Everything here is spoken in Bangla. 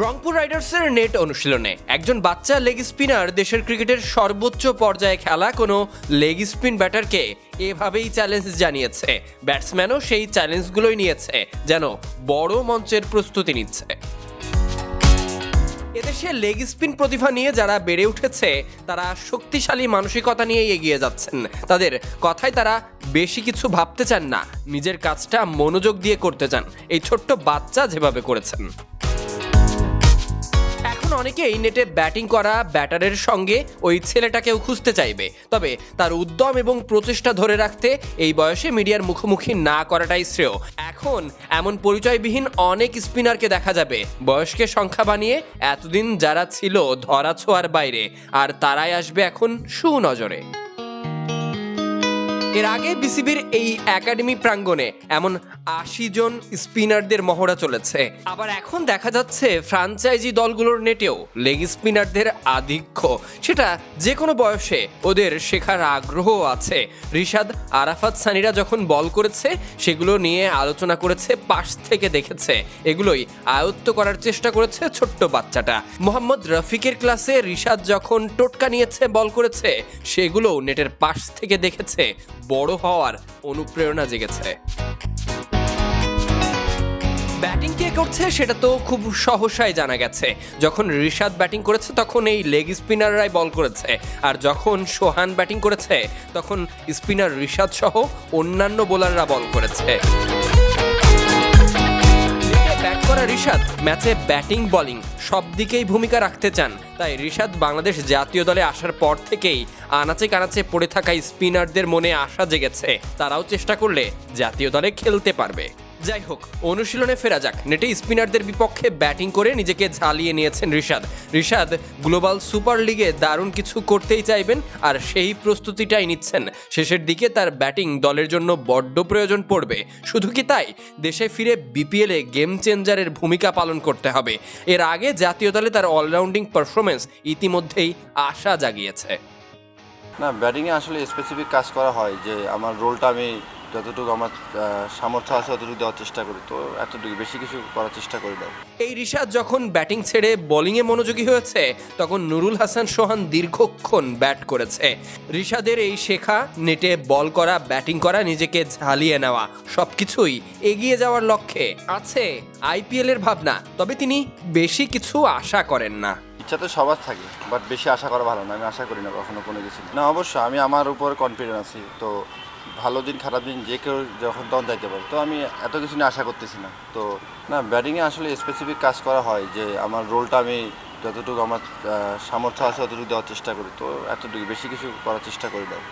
রংপুর রাইডার্সের নেট অনুশীলনে একজন বাচ্চা লেগ স্পিনার দেশের ক্রিকেটের সর্বোচ্চ পর্যায়ে খেলা কোনো লেগ স্পিন ব্যাটারকে এভাবেই চ্যালেঞ্জ জানিয়েছে। ব্যাটসম্যানও সেই চ্যালেঞ্জগুলোই নিয়েছে, যেন বড় মঞ্চের প্রস্তুতি নিচ্ছে। এদেশে লেগ স্পিন প্রতিভা নিয়ে যারা বেড়ে উঠেছে, তারা শক্তিশালী মানসিকতা নিয়ে এগিয়ে যাচ্ছেন। তাদের কথায় তারা বেশি কিছু ভাবতে চান না, নিজের কাজটা মনোযোগ দিয়ে করতে চান। এই ছোট্ট বাচ্চা যেভাবে করেছেন। অনেকেই নেটে ব্যাটিং করা ব্যাটারের সঙ্গে ওই ছেলেটাকেও খুঁজতে চাইবে। তবে তার উদ্যম এবং প্রচেষ্টা ধরে রাখতে এই বয়সে মিডিয়ার মুখোমুখি না করাটাই শ্রেয়। এখন এমন পরিচয়বিহীন অনেক স্পিনারকে দেখা যাবে। বয়সকে সংখ্যা বানিয়ে এতদিন যারা ছিল ধরা ছোঁয়ার বাইরে, আর তারাই আসবে এখন সুনজরে। এর আগে বিসিবির এই একাডেমি প্রাঙ্গণে এমন আশি জন স্পিনারদের মহড়া চলেছে। আবার এখন দেখা যাচ্ছে ফ্রাঞ্চাইজি দলগুলোর নেটেও লেগ স্পিনারদের আধিক্য। সেটা যে কোনো বয়সে ওদের শেখার আগ্রহ আছে। রিশাদ, আরাফাত, সানিরা যখন বল করেছে, সেগুলো নিয়ে আলোচনা করেছে, পাশ থেকে দেখেছে। এগুলোই আয়ত্ত করার চেষ্টা করেছে ছোট্ট বাচ্চাটা। মোহাম্মদ রফিকের ক্লাসে রিশাদ যখন টোটকা নিয়েছে, বল করেছে, সেগুলোও নেটের পাশ থেকে দেখেছে। বড় হওয়ার অনুপ্রেরণা জেগেছে। ব্যাটিং কে করছে সেটা তো খুব সহসায় জানা গেছে। যখন ঋষাদ ব্যাটিং করেছে, তখন এই লেগ স্পিনাররাই বল করেছে। আর যখন সোহান ব্যাটিং করেছে, তখন স্পিনার ঋষাদ সহ অন্যান্য বোলাররা বল করেছে। ব্যাট করা ঋষাদ ম্যাচে ব্যাটিং, বলিং সব দিকেই ভূমিকা রাখতে চান। তাই ঋষাদ বাংলাদেশ জাতীয় দলে আসার পর থেকেই আনাচে কানাচে পড়ে থাকা স্পিনারদের মনে আশা জেগেছে। তারাও চেষ্টা করলে জাতীয় দলে খেলতে পারবে। যাই হোক, অনুশীলনে ফেরা যাক। নেটে স্পিনারদের বিপক্ষে ব্যাটিং করে নিজেকে ঝালিয়ে নিয়েছেন ঋষাদ ঋষাদ গ্লোবাল সুপার লিগে দারুণ কিছু করতেই চাইবেন আর সেই প্রস্তুতিটাই নিচ্ছেন। শেষের দিকে তার ব্যাটিং দলের জন্য বড্ড প্রয়োজন পড়বে। শুধু কি তাই? দেশে ফিরে বিপিএলে গেম চেঞ্জারের ভূমিকা পালন করতে হবে। এর আগে জাতীয় দলে তার অলরাউন্ডিং পারফরমেন্স ইতিমধ্যেই আশা জাগিয়েছে। না, ব্যাটিংয়ে আসলে স্পেসিফিক কাজ করা হয় যে আমার রোলটা আমি যতটুকু আমার সামর্থ্য আছে ততটুকু দেওয়ার চেষ্টা করি। তো এতটুকু বেশি কিছু করার চেষ্টা করি না এই ঋষাদ যখন ব্যাটিং ছেড়ে বোলিংয়ে মনোযোগী হয়েছে, তখন নুরুল হাসান সোহান দীর্ঘক্ষণ ব্যাট করেছে। ঋষাদের এই শেখা, নেটে বল করা ব্যাটিং করা, নিজেকে ঝালিয়ে নেওয়া, সবকিছুই এগিয়ে যাওয়ার লক্ষ্যে আছে আইপিএল এর ভাবনা, তবে তিনি বেশি কিছু আশা করেন না। ইচ্ছা তো সবার থাকে বাট বেশি আশা করা ভালো না, আমি আশা করি না কখনো কোনো কিছু। না, অবশ্য আমি আমার উপর কনফিডেন্স আছি, তো ভালো দিন, খারাপ দিন, যে কেউ যখন তখন যাইতে পারে, তো আমি এত কিছু নিয়ে আশা করতেছি না। তো না ব্যাটিংয়ে আসলে স্পেসিফিক কাজ করা হয় যে আমার রোলটা আমি যতটুকু আমার সামর্থ্য আছে ততটুকু দেওয়ার চেষ্টা করি, তো এতটুকু, বেশি কিছু করার চেষ্টা করি না।